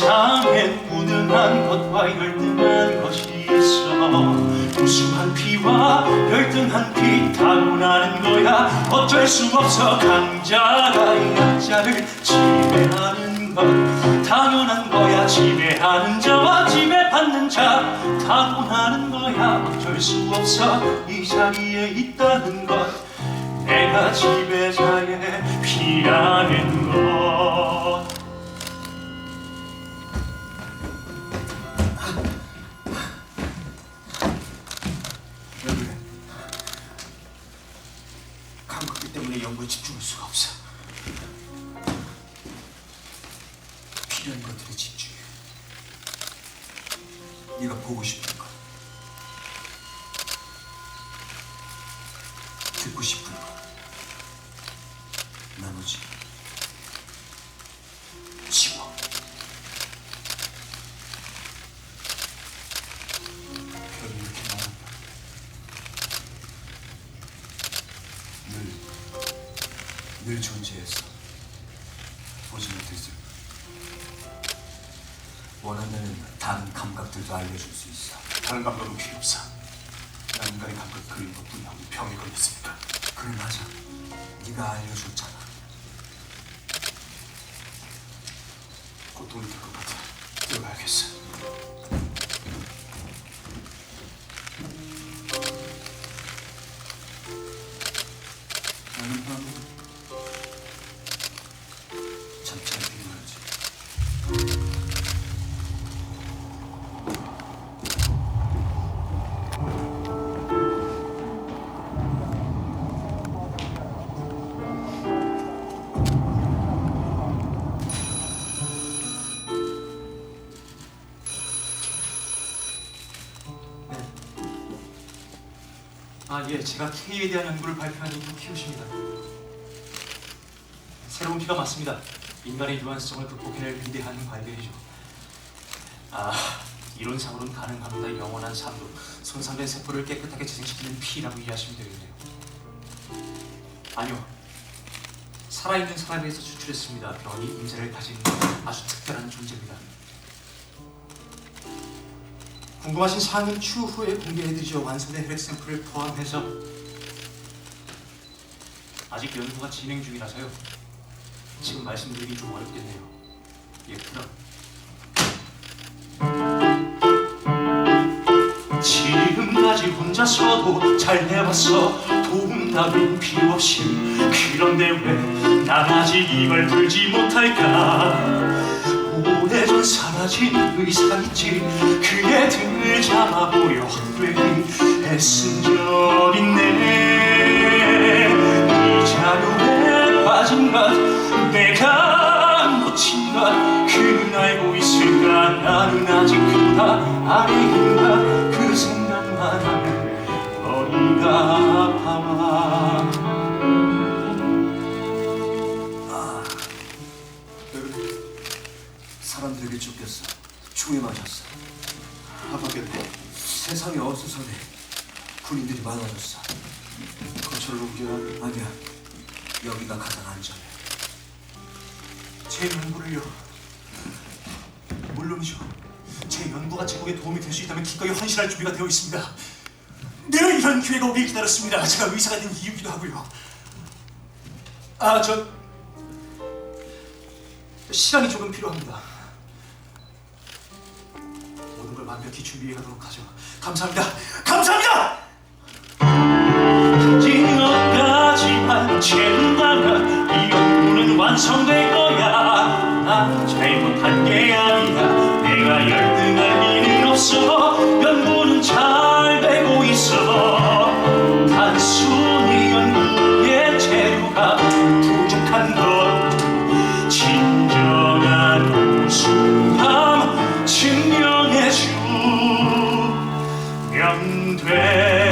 세상에 무능한 것과 열등한 것이 있어. 우수한 피와 열등한 피 타고나는 거야. 어쩔 수 없어 강자가 이 약자를 지배하는 것. 당연한 거야 지배하는 자와 지배받는 자. 타고나는 거야. 어쩔 수 없어 이 자리에 있다는 것. 내가 지배자 연구에 집중할 수가 없어. 필요한 것들에 집중해. 네가 보고 싶은 것, 듣고 싶은 것, 나머지 지워. 늘 존재했어. 보지 못했을 뿐. 원한다면 다른 감각들도 알려줄 수 있어. 다른 감각은 필요 없어. 난 인간의 감각 그리는 것뿐이야. 병에 걸렸으니까. 그래 맞아. 네가 알려줬잖아. 곧 돈이 될 것 같아. 들어가야겠어. 나는 아, 예, 제가 K에 대한 연구를 발표한 이후 키우십니다. 새로운 피가 맞습니다. 인간의 유한성을 극복해낼 위대한 발견이죠. 아, 이론상으로는 가능합니다. 영원한 삶으로 손상된 세포를 깨끗하게 재생시키는 피라고 이해하시면 되겠네요. 아니요. 살아있는 사람에서 추출했습니다. 변이 인재를 가진 아주 특별한 존재입니다. 궁금하신 사항은 추후에 공개해드리죠. 완성된 혈액 샘플을 포함해서 아직 연구가 진행 중이라서요. 지금 말씀드리기 좀 어렵겠네요. 예, 그럼 지금까지 혼자서도 잘 해왔어 도움 따윈 필요 없이 그런데 왜 난 아직 이걸 풀지 못할까 오래전 사라진 의사 있지 잡아보려 되긴 애쓴 적 있네 이 자료에 빠진 것 내가 놓친 것 그는 알고 있을까 나는 아직 그다 아래인가 그 생각만 하면 머리가 아파와 왜 그래? 사람들에게 쫓겼어. 총에 맞았어. 아파겠네. 세상에 어수선해. 군인들이 많아졌어. 거처를 하네. 아니야. 여기가 가장 안전해. 제 연구를요. 물론이죠. 제 연구가 제국에 도움이 될 수 있다면 기꺼이 헌신할 준비가 되어 있습니다. 늘 이런 기회가 오길 기다렸습니다. 제가 의사가 된 이유기도 하고요. 아, 저 시간이 조금 필요합니다. 완벽히 준비해 가도록 하죠. 감사합니다. 감사합니다. 긴 것까지만 채운다면 이 연구는 완성될 거야 난 잘못한 게 아니야 내가 열등할 리는 없어 돼.